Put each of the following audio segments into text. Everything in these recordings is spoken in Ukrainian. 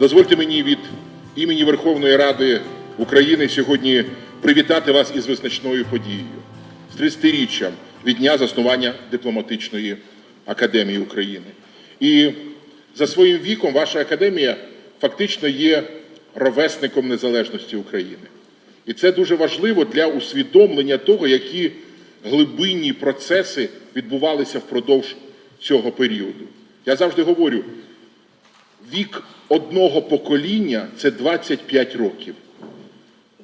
Дозвольте мені від імені Верховної Ради України сьогодні привітати вас із визначною подією з 30-річчям від дня заснування дипломатичної академії України. І за своїм віком ваша академія фактично є ровесником незалежності України. І це дуже важливо для усвідомлення того, які глибинні процеси відбувалися впродовж цього періоду. Я завжди говорю, вік одного покоління це 25 років.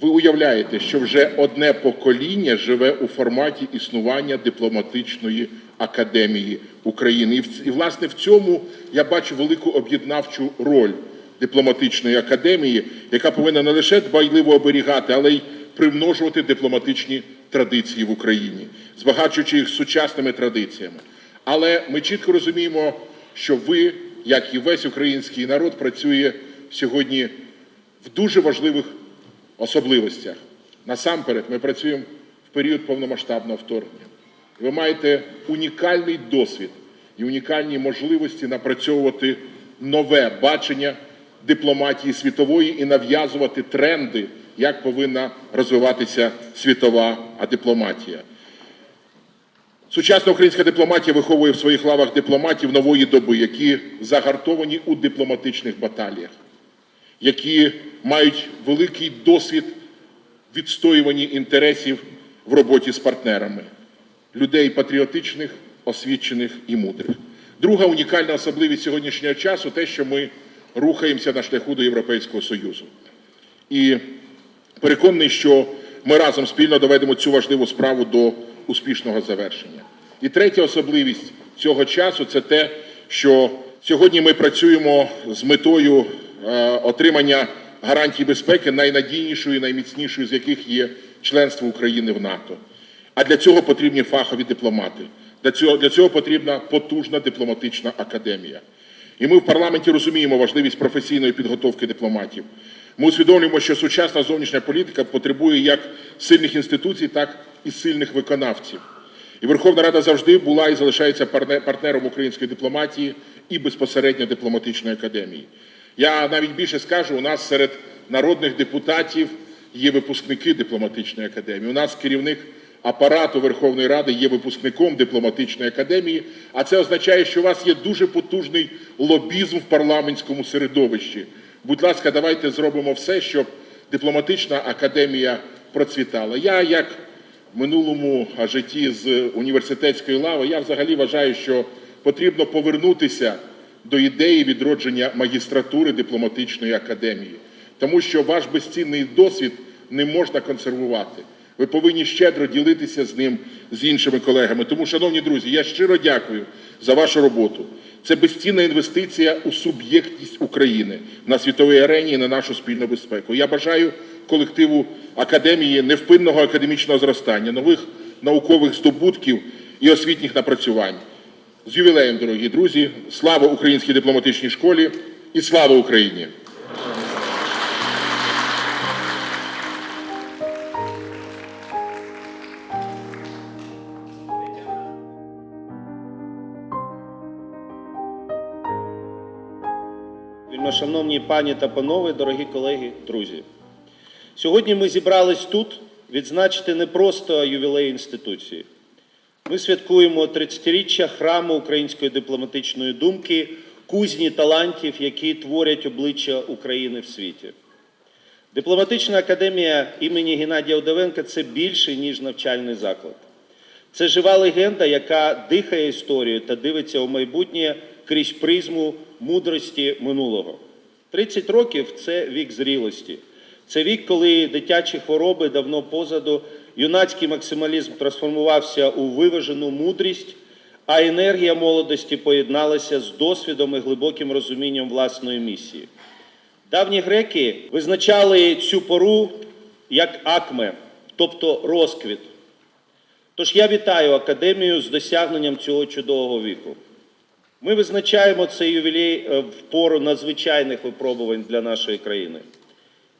Ви уявляєте, що вже одне покоління живе у форматі існування дипломатичної академії України. І, власне в цьому я бачу велику об'єднавчу роль дипломатичної академії, яка повинна не лише дбайливо оберігати, але й примножувати дипломатичні традиції в Україні, збагачуючи їх сучасними традиціями. Але ми чітко розуміємо, що ви, як і весь український народ, працює сьогодні в дуже важливих особливостях. Насамперед, ми працюємо в період повномасштабного вторгнення. Ви маєте унікальний досвід і унікальні можливості напрацьовувати нове бачення дипломатії світової і нав'язувати тренди, як повинна розвиватися світова дипломатія. Сучасна українська дипломатія виховує в своїх лавах дипломатів нової доби, які загартовані у дипломатичних баталіях, які мають великий досвід відстоюванні інтересів в роботі з партнерами, людей патріотичних, освічених і мудрих. Друга унікальна особливість сьогоднішнього часу те, що ми рухаємося на шляху до Європейського Союзу. І переконаний, що ми разом спільно доведемо цю важливу справу до успішного завершення. І третя особливість цього часу це те, що сьогодні ми працюємо з метою е, отримання гарантій безпеки найнадійнішою, найміцнішою з яких є членство України в НАТО. А для цього потрібні фахові дипломати. Для цього, для цього потрібна потужна дипломатична академія. І ми в парламенті розуміємо важливість професійної підготовки дипломатів. Ми усвідомлюємо, що сучасна зовнішня політика потребує як сильних інституцій, так і сильних виконавців. І Верховна Рада завжди була і залишається партнером української дипломатії і безпосередньо дипломатичної академії. Я навіть більше скажу, у нас серед народних депутатів є випускники дипломатичної академії. У нас керівник апарату Верховної Ради є випускником дипломатичної академії, а це означає, що у вас є дуже потужний лобізм в парламентському середовищі. Будь ласка, давайте зробимо все, щоб дипломатична академія процвітала. Я як минулому житті з університетської лави, я взагалі вважаю, що потрібно повернутися до ідеї відродження магістратури дипломатичної академії, тому що ваш безцінний досвід не можна консервувати. Ви повинні щедро ділитися з ним з іншими колегами. Тому, шановні друзі, я щиро дякую за вашу роботу. Це безцінна інвестиція у суб'єктність України на світовій арені і на нашу спільну безпеку. Я бажаю колективу академії невпинного академічного зростання, нових наукових здобутків і освітніх напрацювань. З ювілеєм, дорогі друзі, слава українській дипломатичній школі і слава Україні! Вельмишановні пані та панове, дорогі колеги, друзі. Сьогодні ми зібрались тут відзначити не просто ювілей інституції. Ми святкуємо 30-річчя храму української дипломатичної думки, кузні талантів, які творять обличчя України в світі. Дипломатична академія імені Геннадія Одовенка це більше, ніж навчальний заклад. Це жива легенда, яка дихає історією та дивиться у майбутнє крізь призму мудрості минулого. 30 років це вік зрілості. Це вік, коли дитячі хвороби давно позаду, юнацький максималізм трансформувався у виважену мудрість, а енергія молодості поєдналася з досвідом і глибоким розумінням власної місії. Давні греки визначали цю пору як акме, тобто розквіт. Тож я вітаю академію з досягненням цього чудового віку. Ми визначаємо цей ювілей е, в пору надзвичайних випробувань для нашої країни.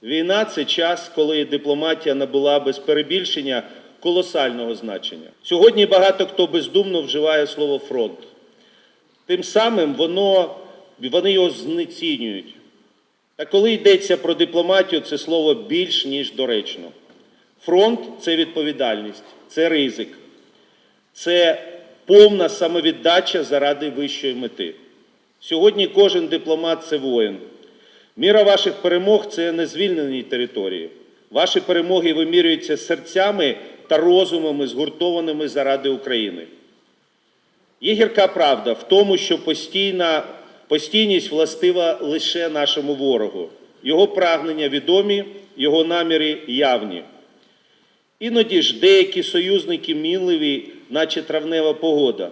Війна це час, коли дипломатія набула без перебільшення колосального значення. Сьогодні багато хто бездумно вживає слово фронт. Тим самим воно, вони його знецінюють. Та коли йдеться про дипломатію, це слово більш ніж доречно. Фронт це відповідальність, це ризик, це повна самовіддача заради вищої мети. Сьогодні кожен дипломат це воїн. Міра ваших перемог це не звільнені території. Ваші перемоги вимірюються серцями та розумами, згуртованими заради України. Є гірка правда в тому, що постійна, постійність властива лише нашому ворогу. Його прагнення відомі, його наміри явні. Іноді ж деякі союзники мінливі, наче травнева погода.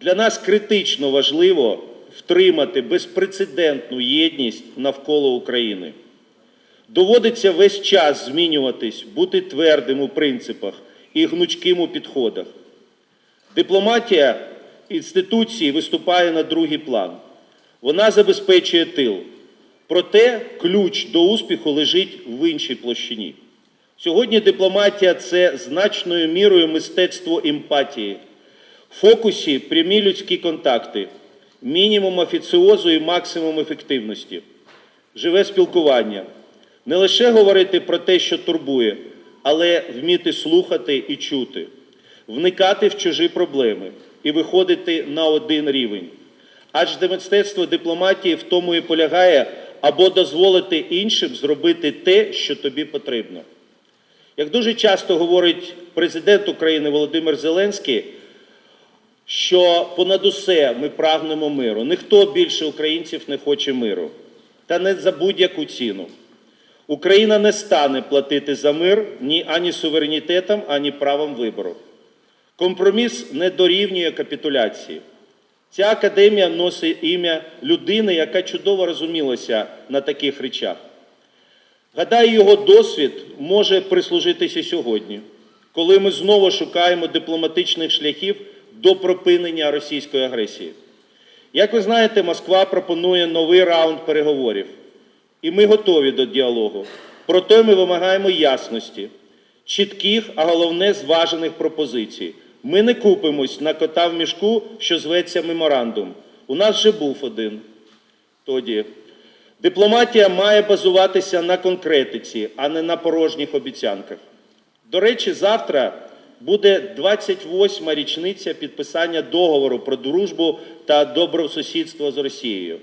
Для нас критично важливо втримати безпрецедентну єдність навколо України. Доводиться весь час змінюватись, бути твердим у принципах і гнучким у підходах. Дипломатія інституції виступає на другий план. Вона забезпечує тил. Проте ключ до успіху лежить в іншій площині. Сьогодні дипломатія це значною мірою мистецтво емпатії. В фокусі прямі людські контакти, мінімум офіціозу і максимум ефективності, живе спілкування. Не лише говорити про те, що турбує, але вміти слухати і чути, вникати в чужі проблеми і виходити на один рівень. Адже мистецтво дипломатії в тому і полягає або дозволити іншим зробити те, що тобі потрібно. Як дуже часто говорить президент України Володимир Зеленський, що понад усе ми прагнемо миру. Ніхто більше українців не хоче миру. Та не за будь-яку ціну. Україна не стане платити за мир ні ані суверенітетом, ані правом вибору. Компроміс не дорівнює капітуляції. Ця академія носить ім'я людини, яка чудово розумілася на таких речах. Гадаю, його досвід може прислужитися сьогодні, коли ми знову шукаємо дипломатичних шляхів до припинення російської агресії. Як ви знаєте, Москва пропонує новий раунд переговорів, і ми готові до діалогу. Проте ми вимагаємо ясності, чітких, а головне зважених пропозицій. Ми не купимось на кота в мішку, що зветься меморандум. У нас вже був один тоді. Дипломатія має базуватися на конкретиці, а не на порожніх обіцянках. До речі, завтра буде 28-ма річниця підписання договору про дружбу та добросусідство з Росією.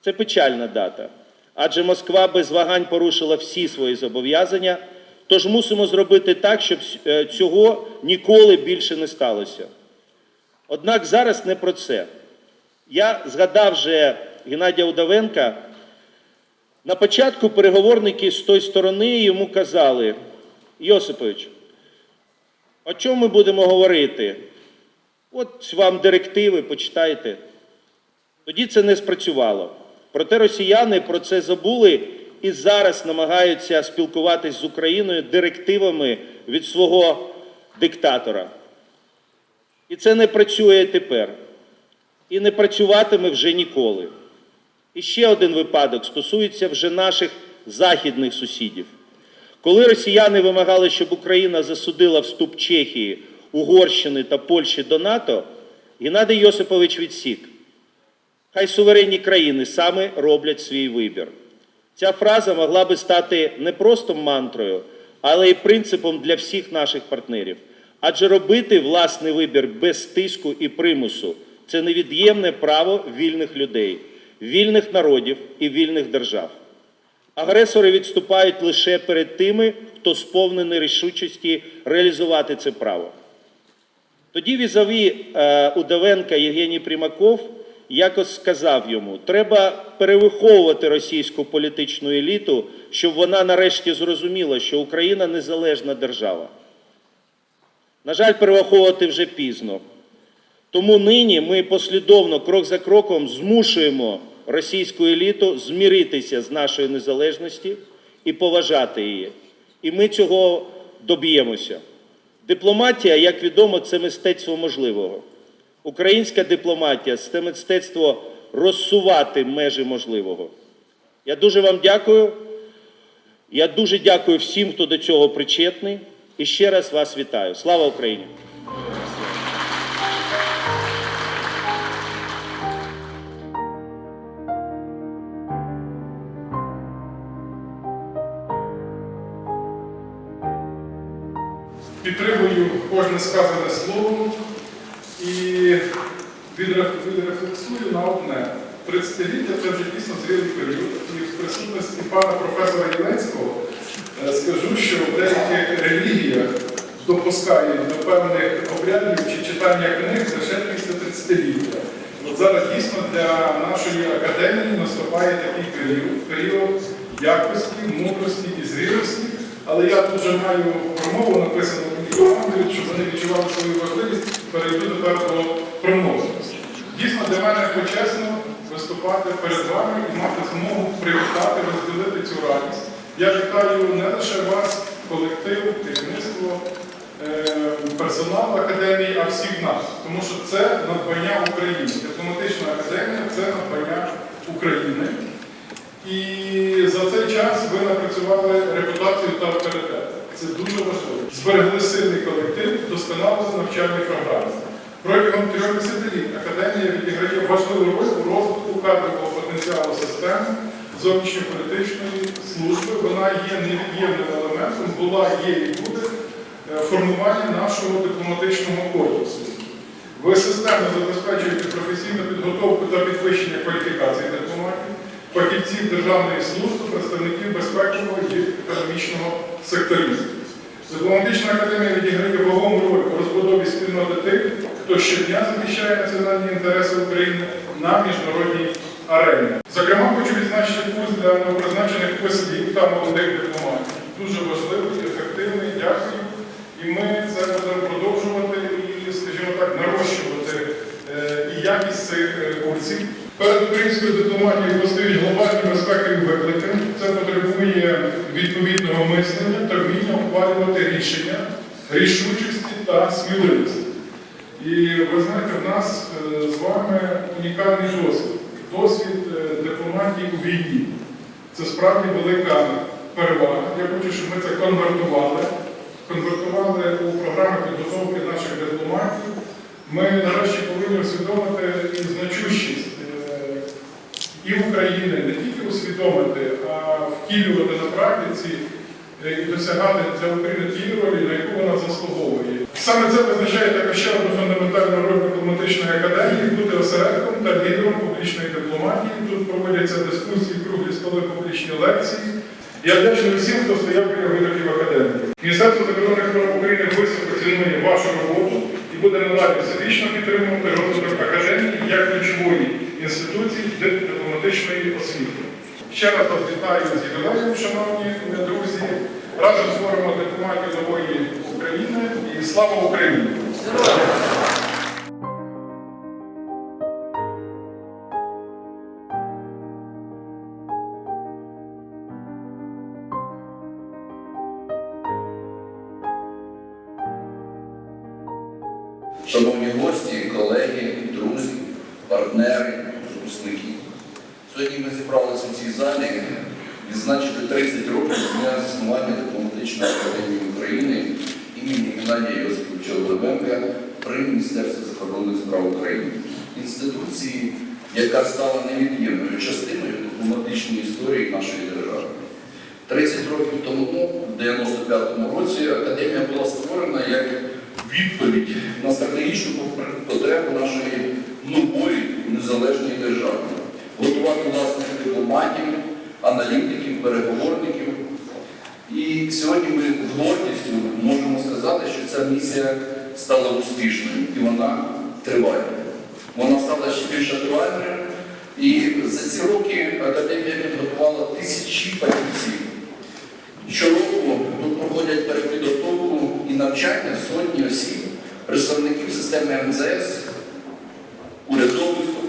Це печальна дата, адже Москва без вагань порушила всі свої зобов'язання, тож мусимо зробити так, щоб е, цього ніколи більше не сталося. Однак зараз не про це. Я згадав вже Геннадія Удовенка. На початку переговорники з тої сторони йому казали: Йосипович, о чому ми будемо говорити? От вам директиви, почитайте. Тоді це не спрацювало. Проте росіяни про це забули і зараз намагаються спілкуватись з Україною директивами від свого диктатора. І це не працює тепер. І не працюватиме вже ніколи. І ще один випадок стосується вже наших західних сусідів. Коли росіяни вимагали, щоб Україна засудила вступ Чехії, Угорщини та Польщі до НАТО, Геннадій Йосипович відсік. Хай суверенні країни саме роблять свій вибір. Ця фраза могла би стати не просто мантрою, але й принципом для всіх наших партнерів. Адже робити власний вибір без тиску і примусу це невід'ємне право вільних людей, вільних народів і вільних держав. Агресори відступають лише перед тими, хто сповнений рішучості реалізувати це право. Тоді візові е, Удовенка Євгеній Примаков якось сказав йому: треба перевиховувати російську політичну еліту, щоб вона нарешті зрозуміла, що Україна незалежна держава. На жаль, перевиховувати вже пізно. Тому нині ми послідовно, крок за кроком, змушуємо російську еліту зміритися з нашою незалежністю і поважати її. І ми цього доб'ємося. Дипломатія, як відомо, це мистецтво можливого. Українська дипломатія це мистецтво розсувати межі можливого. Я дуже вам дякую. Я дуже дякую всім, хто до цього причетний. І ще раз вас вітаю. Слава Україні! Кожне сказане слово і відре- відрефлексую на одне. 30-ліття це вже дійсно зрілий період. І в присутності пана професора Єленського е, скажу, що в деяких релігіях допускають до певних обрядів чи читання книг лише після 30-ліття. От зараз дійсно для нашої академії наступає такий період, період якості, мудрості і зрілості. Але я тут вже маю промову написану мені щоб вони відчували свою важливість, перейду тепер до промови. Дійсно, для мене почесно виступати перед вами і мати змогу привітати, розділити цю радість. Я вітаю не лише вас, колектив, керівництво, е, персонал академії, а всіх нас. Тому що це надбання України. Дипломатична академія це надбання України. І за цей час ви напрацювали репутацію та авторитет. Це дуже важливо. Зберегли сильний колектив, досконалили навчальні програми. Протягом трьох десятиліть академія відіграє важливу роль у розвитку кадрового потенціалу системи зовнішньополітичної служби. Вона є невід'ємним елементом, була, є і буде е, формування нашого дипломатичного корпусу. Ви системно забезпечуєте професійну підготовку та підвищення кваліфікації дипломатів, фахівців державної служби, представників безпекового і економічного секторів. Дипломатична академія відіграє вагому роль у розбудові спільноти тих, хто щодня захищає національні інтереси України на міжнародній арені. Зокрема, хочу відзначити курс для новопризначених послів та молодих дипломатів. Дуже важливий, ефективний, дякую. І ми це будемо продовжувати і, скажімо так, нарощувати е, і якість цих е, курсів. Перед українською дипломатією постають глобальні безпекові виклики. Це потребує відповідного мислення та вміння ухвалювати рішення, рішучості та сміливості. І ви знаєте, в нас е, з вами унікальний досвід. Досвід е, дипломатії у війні. Це справді велика перевага. Я хочу, щоб ми це конвертували. Конвертували у програми підготовки наших дипломатів. Ми нарешті повинні усвідомити і і України, не тільки усвідомити, а втілювати на практиці е, і досягати для України тієї ролі, на яку вона заслуговує. Саме це визначає також ще одну фундаментальну роль дипломатичної академії бути осередком та лідером публічної дипломатії. Тут проводяться дискусії, круглі столи, публічні лекції. Я вдячний всім, хто стояв біля видаків академії. Міністерство закордонних справ України високо цінує вашу роботу і буде надалі всебічно підтримувати розвиток академії як ключової інституції дипломатичної освіти. Ще раз вас вітаю з ювілеєм, шановні друзі. Разом створимо дипломатію нової України і слава Україні! Шановні гості, колеги, друзі, партнери. Сьогодні ми зібралися в цій залі відзначити 30 років з дня заснування дипломатичної академії України імені Геннадія Йосиповича Левенка при Міністерстві закордонних справ України, інституції, яка стала невід'ємною частиною дипломатичної історії нашої держави. 30 років тому, в 95-му році, академія була створена як відповідь на стратегічну потребу нашої нової незалежної держави. Готувати власних дипломатів, аналітиків, переговорників. І сьогодні ми з гордістю можемо сказати, що ця місія стала успішною і вона триває. Вона стала ще більш актуальною. І за ці роки академія підготувала тисячі фахівців. Щороку тут проходять перепідготовку і навчання сотні осіб, представників системи МЗС, урядових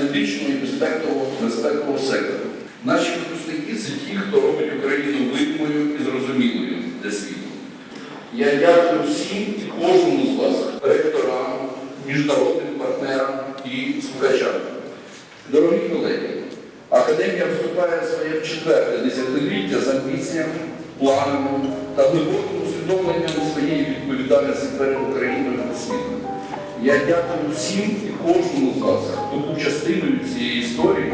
аналітичного і безпекового, безпекового сектору. Наші випускники це ті, хто робить Україну видимою і зрозумілою для світу. Я дякую всім і кожному з вас, ректорам, міжнародним партнерам і слухачам. Дорогі колеги, Академія вступає в своє четверте десятиліття з амбіціями, планами та глибоким усвідомленням своєї відповідальності перед Україною та світом. Я дякую всім і кожному з вас, хто був частиною цієї історії